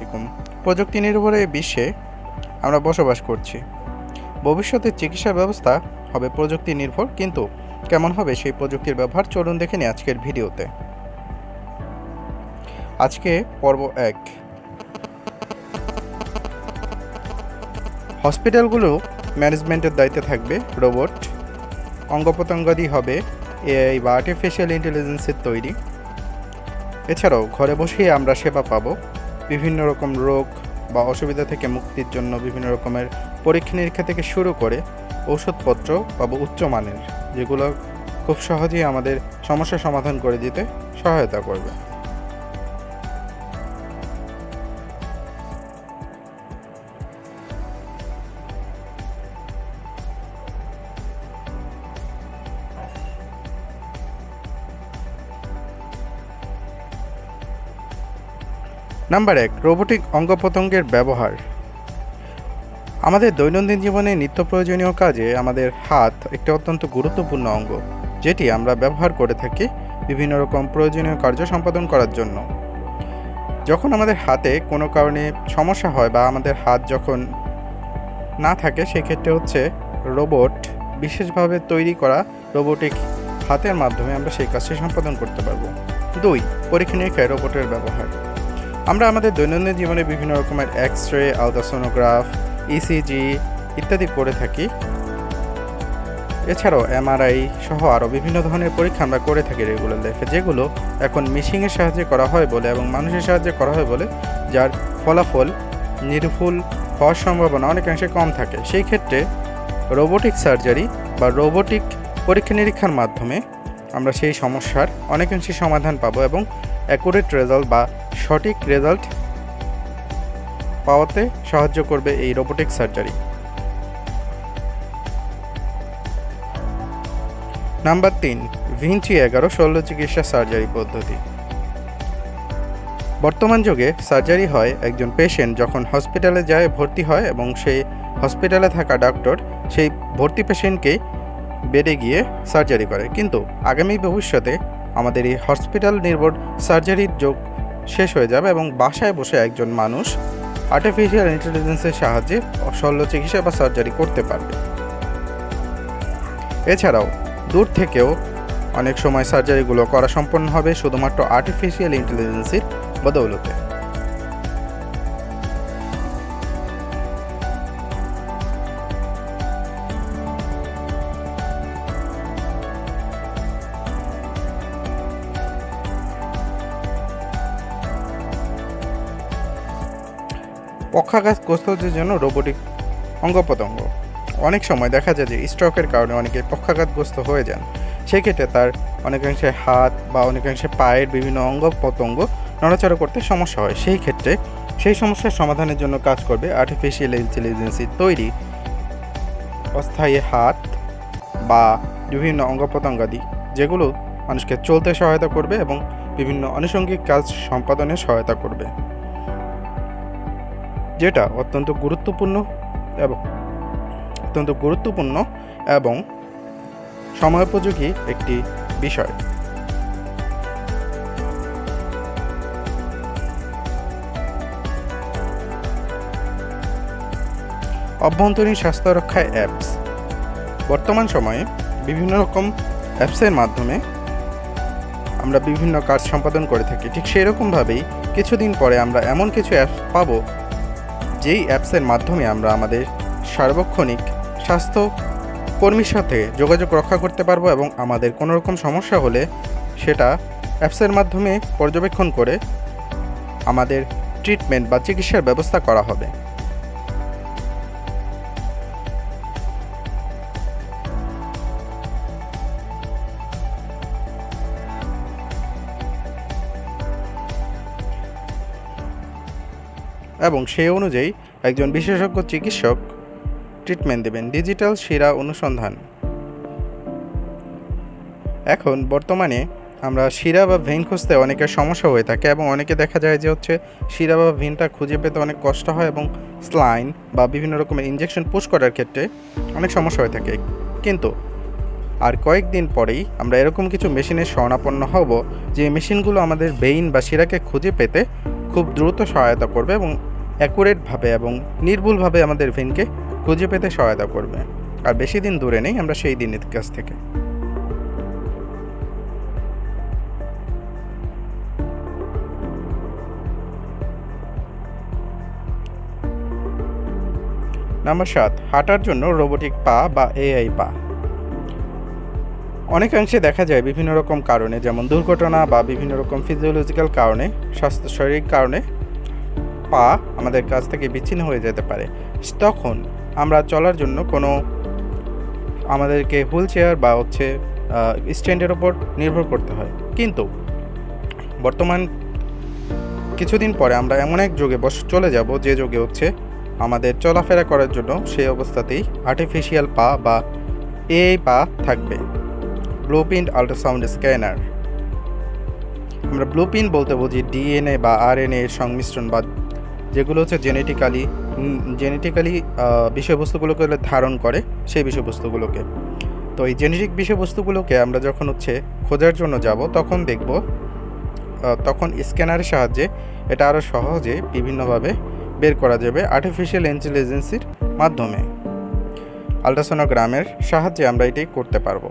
এরকম প্রযুক্তি নির্ভর এই বিশ্বে আমরা বসবাস করছি। ভবিষ্যতের চিকিৎসা ব্যবস্থা হবে প্রযুক্তি নির্ভর, কিন্তু কেমন হবে সেই প্রযুক্তির ব্যবহার? চলুন দেখে নিই আজকের ভিডিওতে। আজকে পর্ব এক। হসপিটালগুলো ম্যানেজমেন্টের দায়িত্বে থাকবে, রোবট। অঙ্গ প্রত্যঙ্গাদি হবে এআই বা আর্টিফিশিয়াল ইন্টেলিজেন্সের তৈরি। এছাড়াও ঘরে বসেই আমরা সেবা পাবো। বিভিন্ন রকম রোগ বা অসুবিধা থেকে মুক্তির জন্য বিভিন্ন রকমের পরীক্ষা নিরীক্ষা থেকে শুরু করে ওষুধপত্র পাবো উচ্চমানের যেগুলো খুব সহজেই আমাদের সমস্যা সমাধান করে দিতে সহায়তা করবে। নাম্বার এক, রোবোটিক অঙ্গ প্রত্যঙ্গের ব্যবহার। আমাদের দৈনন্দিন জীবনে নিত্য প্রয়োজনীয় কাজে আমাদের হাত একটি অত্যন্ত গুরুত্বপূর্ণ অঙ্গ, যেটি আমরা ব্যবহার করে থাকি বিভিন্ন রকম প্রয়োজনীয় কার্য সম্পাদন করার জন্য। যখন আমাদের হাতে কোনো কারণে সমস্যা হয় বা আমাদের হাত যখন না থাকে, সেক্ষেত্রে হচ্ছে রোবট বিশেষভাবে তৈরি করা রোবোটিক হাতের মাধ্যমে আমরা সেই কাজটি সম্পাদন করতে পারব। দুই পরীক্ষা নিরীক্ষায় রোবটের ব্যবহার। আমরা আমাদের দৈনন্দিন জীবনে বিভিন্ন রকমের এক্স রে আলট্রাসোনোগ্রাফ ইসিজি ইত্যাদি করে থাকি। এছাড়াও এমআরআই সহ আরও বিভিন্ন ধরনের পরীক্ষা আমরা করে থাকি রেগুলার লাইফে যেগুলো এখন মেশিনের সাহায্যে করা হয় বলে এবং মানুষের সাহায্যে করা হয় বলে, যার ফলাফল নির্ভুল হওয়ার সম্ভাবনা অনেকাংশে কম থাকে। সেই ক্ষেত্রে রোবোটিক সার্জারি বা রোবোটিক পরীক্ষা নিরীক্ষার মাধ্যমে আমরা সেই সমস্যার অনেকাংশে সমাধান পাবো এবং অ্যাকুরেট রেজাল্ট বা সঠিক রেজাল্ট পাওয়াতে সাহায্য করবে এই রোবোটিক সার্জারি নাম্বার তিন ভিঞ্চি এগারো শল্য চিকিৎসা সার্জারি পদ্ধতি। বর্তমান যুগে সার্জারি হয় একজন পেশেন্ট যখন হসপিটালে যায়, ভর্তি হয় এবং সেই হসপিটালে থাকা ডক্টর সেই ভর্তি পেশেন্টকেই বেডে গিয়ে সার্জারি করে। কিন্তু আগামী ভবিষ্যতে আমাদের এই হসপিটাল নির্ভর সার্জারির যোগ শেষ হয়ে যাবে এবং বাসায় বসে একজন মানুষ আর্টিফিশিয়াল ইন্টেলিজেন্সের সাহায্যে শল্য চিকিৎসা বা সার্জারি করতে পারবে। এছাড়াও, দূর থেকেও অনেক সময় সার্জারিগুলো করা সম্পন্ন হবে শুধুমাত্র আর্টিফিশিয়াল ইন্টেলিজেন্সের বদৌলতে। পক্ষাঘাতগ্রস্তদের জন্য রোবোটিক অঙ্গ প্রত্যঙ্গ অনেক সময় দেখা যায় যে স্ট্রোকের কারণে অনেকে পক্ষাঘাতগ্রস্ত হয়ে যান। সেক্ষেত্রে তার অনেকাংশে হাত বা অনেকাংশে পায়ের বিভিন্ন অঙ্গ প্রত্যঙ্গ নড়াচড়া করতে সমস্যা হয়। সেই ক্ষেত্রে সেই সমস্যার সমাধানের জন্য কাজ করবে আর্টিফিশিয়াল ইন্টেলিজেন্সির তৈরি অস্থায়ী হাত বা বিভিন্ন অঙ্গ প্রত্যঙ্গাদি যেগুলো মানুষকে চলতে সহায়তা করবে এবং বিভিন্ন আনুষঙ্গিক কাজ সম্পাদনে সহায়তা করবে। যেটা অত্যন্ত গুরুত্বপূর্ণ এবং অত্যন্ত গুরুত্বপূর্ণ এবং সময়োপযোগী একটি বিষয়। অভ্যন্তরীণ স্বাস্থ্য রক্ষায় অ্যাপস। বর্তমান সময়ে বিভিন্ন রকম অ্যাপসের মাধ্যমে আমরা বিভিন্ন কাজ সম্পাদন করে থাকি। ঠিক সেই রকমভাবেই কিছুদিন পরে আমরা এমন কিছু অ্যাপস পাবো যেই অ্যাপসের মাধ্যমে আমরা আমাদের সার্বক্ষণিক স্বাস্থ্য কর্মীর সাথে যোগাযোগ রক্ষা করতে পারব এবং আমাদের কোনো রকম সমস্যা হলে সেটা অ্যাপসের মাধ্যমে পর্যবেক্ষণ করে আমাদের ট্রিটমেন্ট বা চিকিৎসার ব্যবস্থা করা হবে। এবং সেই অনুযায়ী একজন বিশেষজ্ঞ চিকিৎসক ট্রিটমেন্ট দেবেন ডিজিটাল শিরা অনুসন্ধান। এখন বর্তমানে আমরা শিরা বা ভেইন খুঁজতে অনেকের সমস্যা হয়ে থাকে এবং অনেকে দেখা যায় যে হচ্ছে শিরা বা ভেইনটা খুঁজে পেতে অনেক কষ্ট হয় এবং স্লাইন বা বিভিন্ন রকমের ইঞ্জেকশন পুশ করার ক্ষেত্রে অনেক সমস্যা হয়ে থাকে। কিন্তু আর কয়েকদিন পরেই আমরা এরকম কিছু মেশিনের শরণাপন্ন হব যে মেশিনগুলো আমাদের বেইন বা শিরাকে খুঁজে পেতে খুব দ্রুত সহায়তা করবে এবং অ্যাকুরেটভাবে এবং নির্ভুলভাবে আমাদের ভেনকে খুঁজে পেতে সহায়তা করবে। আর বেশি দিন দূরে নেই, আমরা সেই দিনের কাছ থেকে। নাম্বার সাত, হাঁটার জন্য রোবোটিক পা বা এআই পা। অনেকাংশে দেখা যায় বিভিন্ন রকম কারণে, যেমন দুর্ঘটনা বা বিভিন্ন রকম ফিজিওলজিক্যাল কারণে, স্বাস্থ্য, শারীরিক কারণে পা আমাদের কাছ থেকে বিচ্ছিন্ন হয়ে যেতে পারে। তখন আমরা চলার জন্য কোনো আমাদেরকে হুইল চেয়ার বা হচ্ছে স্ট্যান্ডের ওপর নির্ভর করতে হয়। কিন্তু বর্তমান কিছুদিন পরে আমরা এমন এক যুগে বস, চলে যাব যে যুগে হচ্ছে আমাদের চলাফেরা করার জন্য সেই অবস্থাতেই আর্টিফিশিয়াল পা বা এআই পা থাকবে। ব্লুপ্রিন্ট আল্ট্রাসাউন্ড স্ক্যানার আমরা ব্লুপ্রিন্ট বলতে বুঝি ডিএনএ বা আরএনএ এর সংমিশ্রণ বা যেগুলো হচ্ছে জেনেটিক্যালি জেনেটিক্যালি বিষয়বস্তুগুলোকে ধারণ করে সেই বিষয়বস্তুগুলোকে। তো এই জেনেটিক বিষয়বস্তুগুলোকে আমরা যখন হচ্ছে খোঁজার জন্য যাব, তখন দেখব তখন স্ক্যানারের সাহায্যে এটা আরও সহজে বিভিন্নভাবে বের করা যাবে আর্টিফিশিয়াল ইন্টেলিজেন্সির মাধ্যমে। আলট্রাসোনোগ্রামের সাহায্যে আমরা এটি করতে পারব।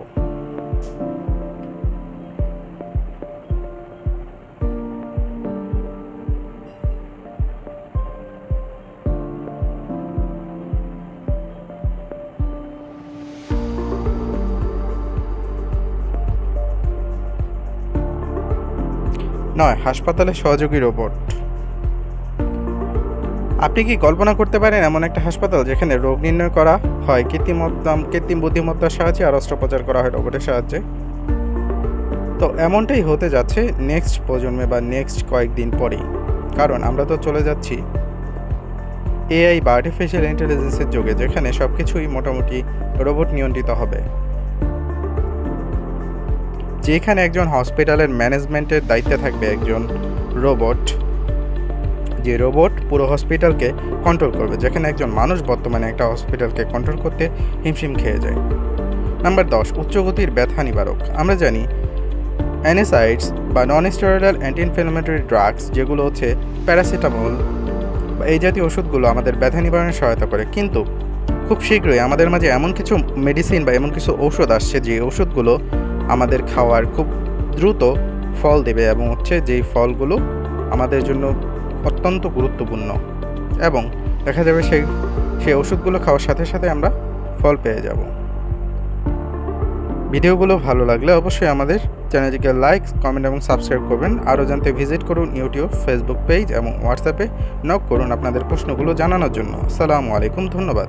নয়, হাসপাতালে সহযোগী রোবট। আপনি কি কল্পনা করতে পারেন এমন একটা হাসপাতাল যেখানে রোগ নির্ণয় করা হয় কৃত্রিমত্তা কৃত্রিম বুদ্ধিমত্তার সাহায্যে আর অস্ত্রোপচার করা হয় রোবটের সাহায্যে? তো এমনটাই হতে যাচ্ছে নেক্সট প্রজন্মে বা নেক্সট কয়েকদিন পরেই। কারণ আমরা তো চলে যাচ্ছি এআই বা আর্টিফিশিয়াল ইন্টেলিজেন্সের যুগে, যেখানে সব কিছুই মোটামুটি রোবট নিয়ন্ত্রিত হবে। যেখানে একজন হসপিটালের ম্যানেজমেন্টের দায়িত্বে থাকবে একজন রোবট, যে রোবট পুরো হসপিটালকে কন্ট্রোল করবে। যেখানে একজন মানুষ বর্তমানে একটা হসপিটালকে কন্ট্রোল করতে হিমশিম খেয়ে যায়। নাম্বার দশ, উচ্চগতির ব্যথা নিবারক। আমরা জানি অ্যানেসাইডস বা non steroidal anti inflammatory drugs যেগুলো হচ্ছে প্যারাসিটামল বা এই জাতীয় ওষুধগুলো আমাদের ব্যথা নিবারণে সহায়তা করে। কিন্তু খুব শীঘ্রই আমাদের মাঝে এমন কিছু মেডিসিন বা এমন কিছু ঔষধ আসছে, যে ওষুধগুলো আমাদের খাওয়ার খুব দ্রুত ফল দেবে এবং হচ্ছে যেই ফলগুলো আমাদের জন্য অত্যন্ত গুরুত্বপূর্ণ এবং দেখা যাবে সেই সেই ওষুধগুলো খাওয়ার সাথে সাথে আমরা ফল পেয়ে যাব। ভিডিওগুলো ভালো লাগলে অবশ্যই আমাদের চ্যানেলটিকে লাইক, কমেন্ট এবং সাবস্ক্রাইব করবেন। আরও জানতে ভিজিট করুন ইউটিউব, ফেসবুক পেজ এবং হোয়াটসঅ্যাপে। নক করুন আপনাদের প্রশ্নগুলো জানানোর জন্য। আসসালামু আলাইকুম, ধন্যবাদ।